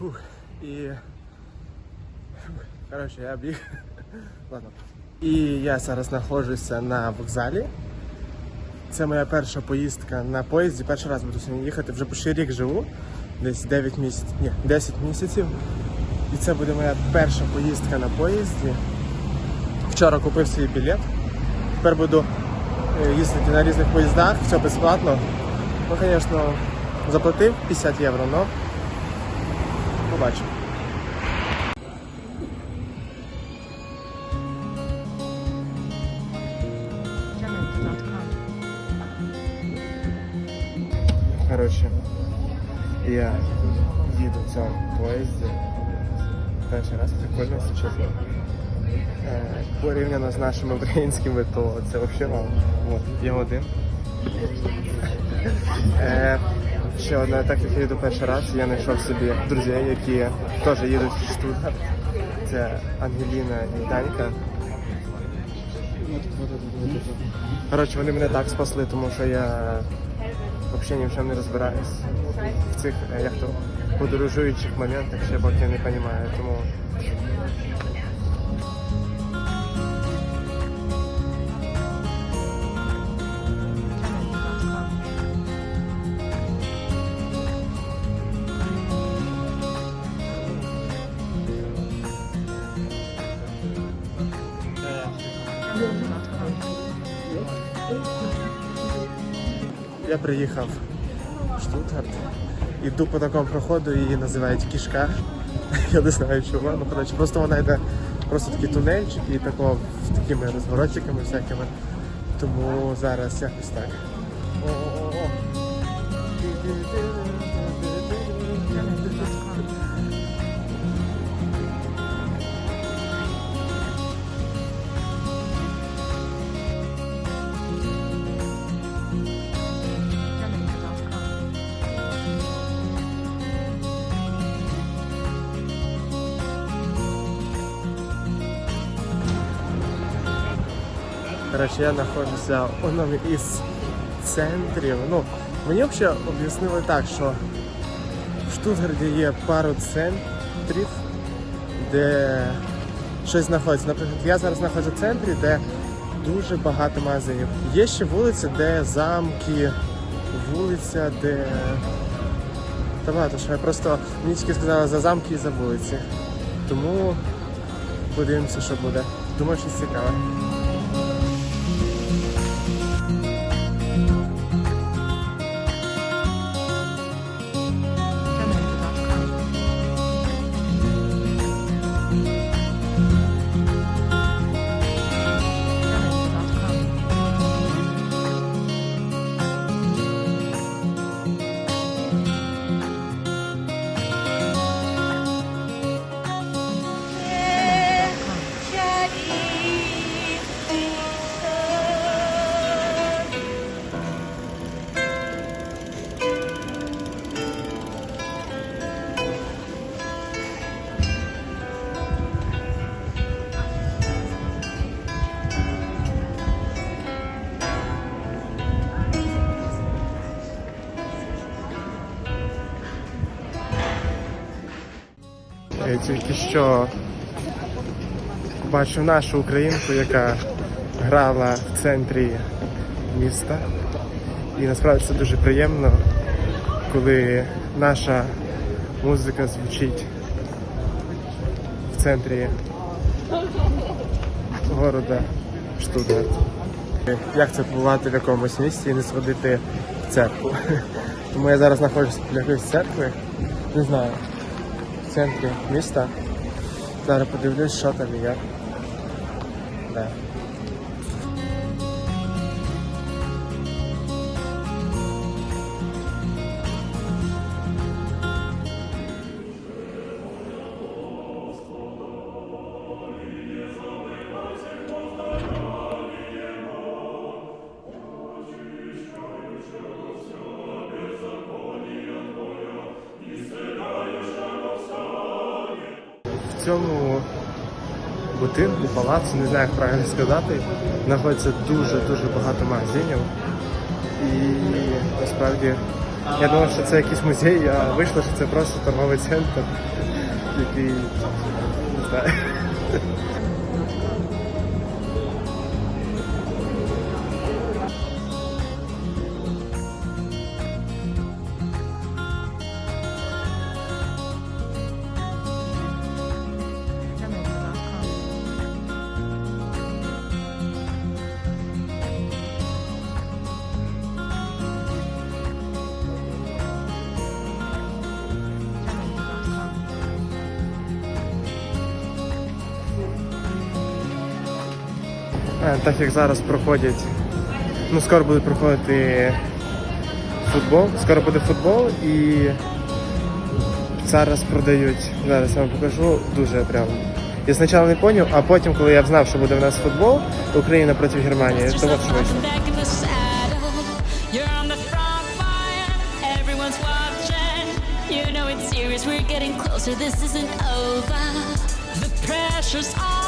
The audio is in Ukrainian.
Фух. І. Коротше, я біг. Ладно. І я зараз знаходжуся на вокзалі. Це моя перша поїздка на поїзді. Перший раз буду сьогодні їхати. Вже почти рік живу. Десь 9 місяців. Ні, 10 місяців. І це буде моя перша поїздка на поїзді. Вчора купив свій білет. Тепер буду е, їздити на різних поїздах, все безплатно. Ну, звісно, заплатив 50 євро, але побачимо. Коротше, я їду в цьому поїзді. Перший раз прикольно, якщо чесно. Е, Порівняно з нашими українськими, то це взагалі вау. От, є один. Ще одна, так як їду перший раз, я знайшов собі друзів, які теж їдуть в Штутгарт. Це Ангеліна і Данька. Коротше, вони мене так спасли, тому що я взагалі ні в чому не розбираюсь в цих е, як то подорожуючих моментах, ще поки не розумію. Тому я приїхав в Штутгарт. Іду по такому проходу, її називають кішка. Я не знаю чого, ну коротше, просто вона йде просто такий тунельчик і такого з такими розворотчиками всякими. Тому зараз якось так. О-о-о. Коротше, я знаходжуся в одному із центрів. Ну, мені взагалі об'яснили так, що в Штутгарді є пару центрів, де щось знаходиться. Наприклад, я зараз знаходжуся в центрі, де дуже багато магазинів. Є ще вулиця, де замки, вулиця, де. Та багато що. Я просто мені тільки сказали за замки і за вулиці. Тому подивимося, що буде. Думаю, щось цікаве. Тільки що бачу нашу українку, яка грала в центрі міста. І насправді це дуже приємно, коли наша музика звучить в центрі города Штутгарт. Як це побувати в якомусь місці і не сходити в церкву? Тому я зараз знаходжуся біля якоїсь церкви. Не знаю в центрі міста. Зараз подивлюсь, що там і. Да. В цьому будинку, палацу, не знаю, як правильно сказати, знаходиться дуже-дуже багато магазинів. І насправді Я думав, що це якийсь музей, а вийшло, що це просто торговий центр, який не знаю. Так як зараз проходять, ну скоро буде проходити футбол, скоро буде футбол і зараз продають, зараз я вам покажу дуже прям. Я спочатку не зрозумів, а потім, коли я знав, що буде в нас футбол, Україна проти Германії, то от що вийшло. This isn't over. The pressure's on.